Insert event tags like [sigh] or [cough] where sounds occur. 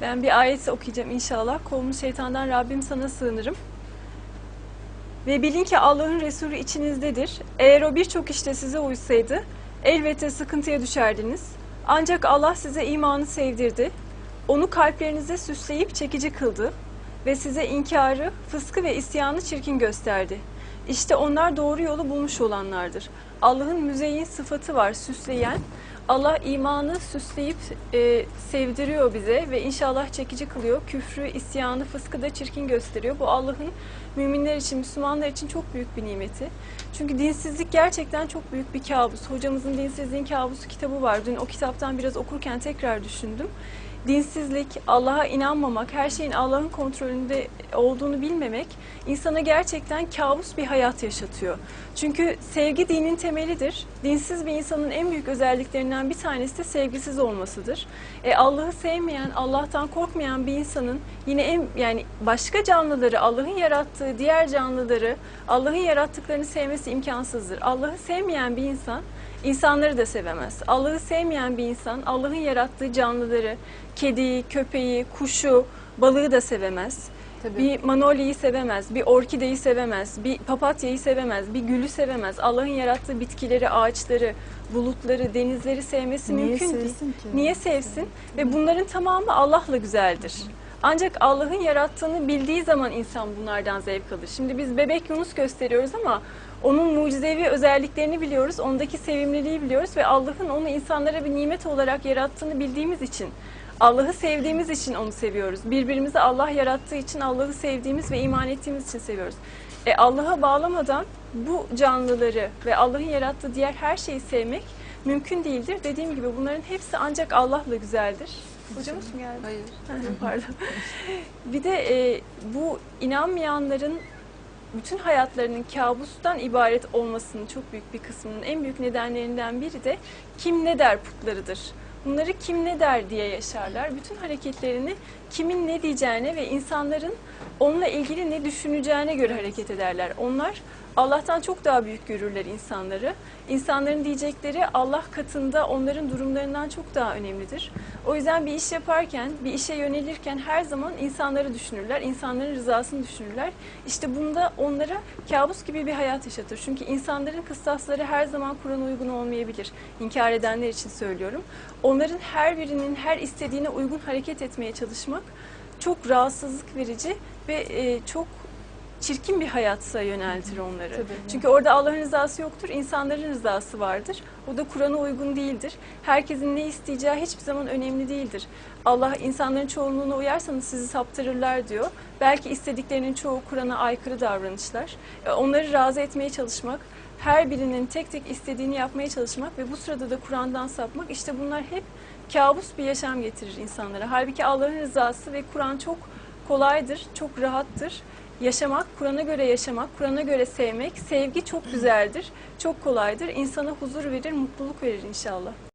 Ben bir ayet okuyacağım inşallah. Kovmuş şeytandan Rabbim sana sığınırım. Ve bilin ki Allah'ın Resulü içinizdedir. Eğer o birçok işte size uysaydı elbette sıkıntıya düşerdiniz. Ancak Allah size imanı sevdirdi. Onu kalplerinize süsleyip çekici kıldı ve size inkarı, fıskı ve isyanı çirkin gösterdi. İşte onlar doğru yolu bulmuş olanlardır. Allah'ın müzeyyin sıfatı var, süsleyen. Allah imanı süsleyip e, sevdiriyor bize ve inşallah çekici kılıyor. Küfrü, isyanı, fıskı da çirkin gösteriyor. Bu Allah'ın müminler için, Müslümanlar için çok büyük bir nimeti. Çünkü dinsizlik gerçekten çok büyük bir kabus. Hocamızın Dinsizliğin Kabusu kitabı var. Dün o kitaptan biraz okurken tekrar düşündüm. Dinsizlik, Allah'a inanmamak, her şeyin Allah'ın kontrolünde olduğunu bilmemek insana gerçekten kabus bir hayat yaşatıyor. Çünkü sevgi dinin temelidir. Dinsiz bir insanın en büyük özelliklerinden bir tanesi de sevgisiz olmasıdır. E, Allah'ı sevmeyen, Allah'tan korkmayan bir insanın yine en yani başka canlıları, Allah'ın yarattığı diğer canlıları, Allah'ın yarattıklarını sevmesi imkansızdır. Allah'ı sevmeyen bir insan İnsanları da sevemez. Allah'ı sevmeyen bir insan Allah'ın yarattığı canlıları, kediyi, köpeği, kuşu, balığı da sevemez. Tabii. Bir manolyayı sevemez, bir orkideyi sevemez, bir papatyayı sevemez, bir gülü sevemez. Allah'ın yarattığı bitkileri, ağaçları, bulutları, denizleri sevmesi Niye mümkün değil. ki? Niye sevsin? Ve bunların tamamı Allah'la güzeldir. Ancak Allah'ın yarattığını bildiği zaman insan bunlardan zevk alır. Şimdi biz bebek Yunus gösteriyoruz ama onun mucizevi özelliklerini biliyoruz, ondaki sevimliliği biliyoruz ve Allah'ın onu insanlara bir nimet olarak yarattığını bildiğimiz için, Allah'ı sevdiğimiz için onu seviyoruz. Birbirimizi Allah yarattığı için Allah'ı sevdiğimiz ve iman ettiğimiz için seviyoruz. E Allah'a bağlamadan bu canlıları ve Allah'ın yarattığı diğer her şeyi sevmek mümkün değildir. Dediğim gibi bunların hepsi ancak Allah'la güzeldir. Hocamız mı geldi? Hayır. [laughs] Pardon. Bir de e, bu inanmayanların bütün hayatlarının kabustan ibaret olmasının çok büyük bir kısmının en büyük nedenlerinden biri de kim ne der putlarıdır. Bunları kim ne der diye yaşarlar. Bütün hareketlerini kimin ne diyeceğine ve insanların onunla ilgili ne düşüneceğine göre hareket ederler. Onlar Allah'tan çok daha büyük görürler insanları. İnsanların diyecekleri Allah katında onların durumlarından çok daha önemlidir. O yüzden bir iş yaparken, bir işe yönelirken her zaman insanları düşünürler, insanların rızasını düşünürler. İşte bunda onlara kabus gibi bir hayat yaşatır. Çünkü insanların kıstasları her zaman Kur'an'a uygun olmayabilir. İnkar edenler için söylüyorum. Onların her birinin her istediğine uygun hareket etmeye çalışmak çok rahatsızlık verici ve e, çok çirkin bir hayatsa yöneltir onları. Tabii. Çünkü orada Allah'ın rızası yoktur, insanların rızası vardır. O da Kur'an'a uygun değildir. Herkesin ne isteyeceği hiçbir zaman önemli değildir. Allah insanların çoğunluğuna uyarsanız sizi saptırırlar diyor. Belki istediklerinin çoğu Kur'an'a aykırı davranışlar. E, Onları razı etmeye çalışmak, her birinin tek tek istediğini yapmaya çalışmak ve bu sırada da Kur'an'dan sapmak işte bunlar hep kabus bir yaşam getirir insanlara. Halbuki Allah'ın rızası ve Kur'an çok kolaydır, çok rahattır. Yaşamak, Kur'an'a göre yaşamak, Kur'an'a göre sevmek, sevgi çok güzeldir, çok kolaydır. İnsana huzur verir, mutluluk verir inşallah.